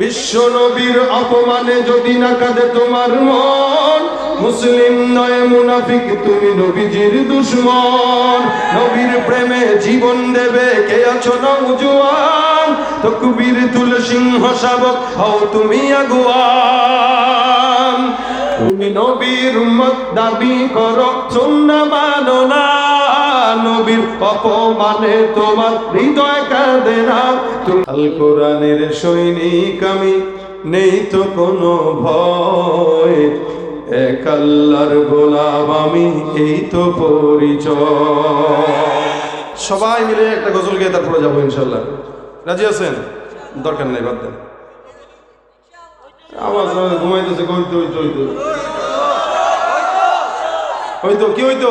বিশ্ব নবীর অপমানে যদি না কাঁদে তোমার মন, মুসলিম নয়, মুনাফিক, তুমি নবীজির দুশ্মন। নবীর প্রেমে জীবন দেবে, কে আছো নৌজুয়ান তকবীর তুল সিংহ শাবক, হও তুমি আগুয়ান। তুমি নবীর উম্মত, দাবি করো, সুন্না মানো না। অপমানে তোমার হৃদয় কাঁদে না। আল কোরআনের সৈনিক, আমি নেই তো কোনো ভয়। এক আল্লাহর গোলাম, আমি এই তো পরিচয়। সবাই মিলে একটা গজল গেয়ে তারপরে যাব ইনশাল্লাহ রাজি আছেন? দরকার নেই, বাদ দেন। আওয়াজ ঘুমাইতেছে কইতো হইতো হইতো হইতো কি হইতো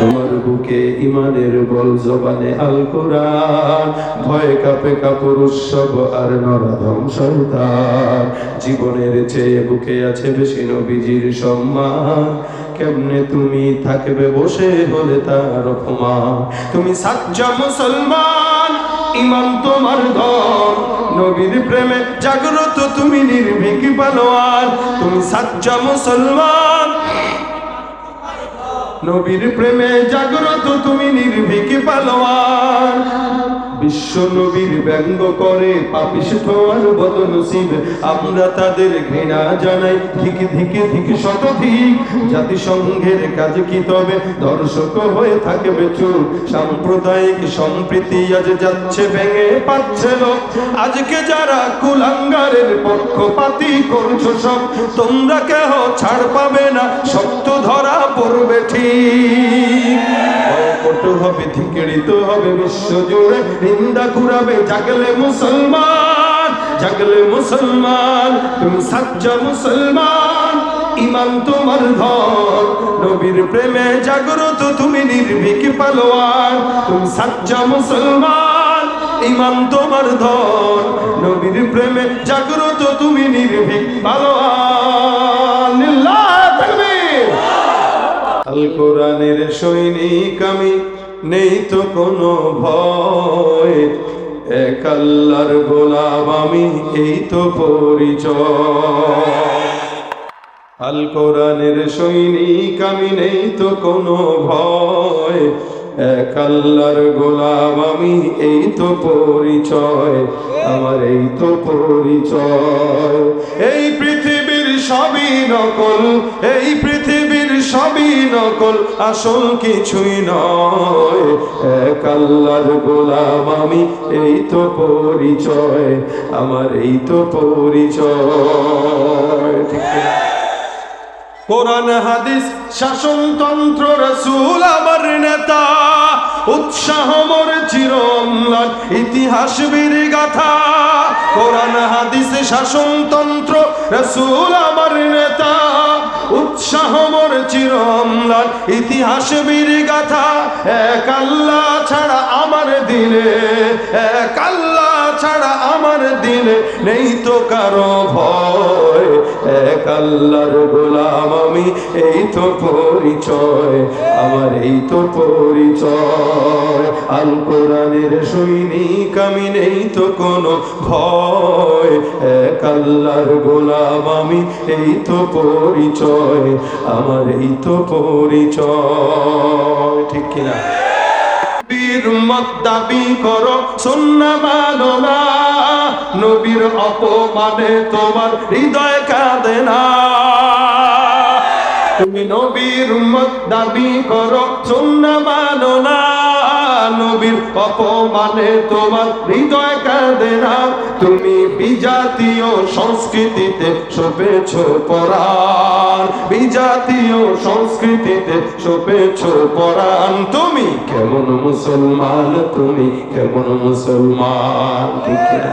তোমার বুকে ইমানের বল জবানে আল কোরআন ভয় কাপে কাপড় উৎসব আর নরধম সন্তান জীবনের চেয়ে বুকে আছে বেশি নবীজির সম্মান। কেমনে তুমি থাকবে বসে হলে তার অপমান? তুমি সাচ্চা মুসলমান ইমান তোমার ধন। নবীর প্রেমে জাগ্রত তুমি নির্ভীক পালোয়ান। তুমি সাচ্চা মুসলমান নবীর প্রেমে জাগ্রত তুমি নির্ভীক পালোয়ান। বিশ্ব নবীর ব্যঙ্গ করে পাপিষ্ঠ আর বদনসিব। আমরা তাদের ঘৃণা জানাই, ধিক ধিকে ধিক শতধিক জাতিসংঘের কাজ কি তবে? দর্শক হয়ে থাকবে চুপ সাম্প্রদায়িক সম্প্রীতি আজ যাচ্ছে, ভেঙে পাচ্ছে লোক। আজকে যারা কুলাঙ্গারের পক্ষপাতি করছ সব, তোমরা কেহ ছাড় পাবে না, শক্ত ধরা পড়বে ঠিক। কটু হবে ধিকড়িত হবে, বিশ্ব জুড়ে নিন্দা কুড়াবে, জাগলে মুসলমান জাগলে মুসলমান, তুমি সাচ্চা মুসলমান, ইমান তোমার ধর নবীর প্রেমে জাগ্রত তুমি নির্ভীক পালোয়ান, তুমি সাচ্চা মুসলমান, ইমান তোমার ধর নবীর প্রেমে জাগ্রত তুমি নির্ভীক পালোয়ান লিল্লাহ তাকবীর আল কোরআনের সৈনিক আমি, নেই তো কোনো ভয়। এক আল্লাহর গোলাম আমি, এই তো পরিচয়। আল কোরআনের সৈনিক আমি, নেই তো কোনো ভয়। এক আল্লাহর গোলাম আমি, এই তো পরিচয়। আমার এই তো পরিচয়। এই পৃথিবীর সবই নকল, এই পৃথিবীর সবই নকল, আসল কিছুই নয়। গোলাম আমি, এই তো পরিচয়, আমার এই তো পরিচয়। কোরআন, হাদিস, শাসনতন্ত্র, রসুল, আমার নেতা। উৎসাহ মোর চিরম্লান ইতিহাস বীর গাথা কোরআন, হাদিসে শাসনতন্ত্র রসুল আমার নেতা। উৎসাহ মোর চিরম্লান ইতিহাস বীর গাথা এক আল্লাহ ছাড়া আমার দিলে, এক আল্লাহ ছাড়া আমার দিলে নেই তো কারও ভয়। এক আল্লাহর গোলাম আমি, এই তো পরিচয়, আমার এই তো পরিচয়। আল কোরআনের সৈনিক আমি, নেই তো কোনো ভয়। এক আল্লাহর গোলাম আমি, এই তো পরিচয়, আমার এই তো পরিচয়। ঠিক কিনা? নবীর মত দাবি করো, সুন্না মানো না। নবীর অপমানে তোমার হৃদয় কাঁদে না। তুমি নবীর মত দাবি করো, সুন্না মানো না। নবীর অপমানে তোমার হৃদয় কাঁদে না। তুমি বিজাতীয় সংস্কৃতিতে শোভেছ পরাণ। বিজাতীয় সংস্কৃতিতে শোভেছ পরাণ। তুমি কেমন মুসলমান, তুমি কেমন মুসলমান, ঠিক না?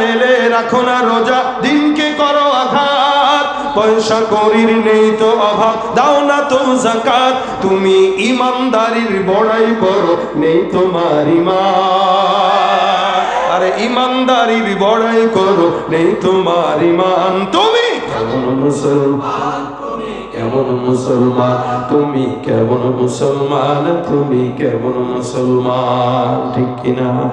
এলে রাখো না রোজা। দিনকে করো আঘাত। পয়সা করির নেই তো অভাব। দাও না তো জাকাত। তুমি ইমানদারির বড়াই করো, নেই তোমার ইমান। আরে ইমানদারির বড়াই করো, নেই তোমার ইমান। তুমি কেমন মুসলমান? তুমি কেমন মুসলমান? তুমি কেমন মুসলমান? ঠিক কিনা?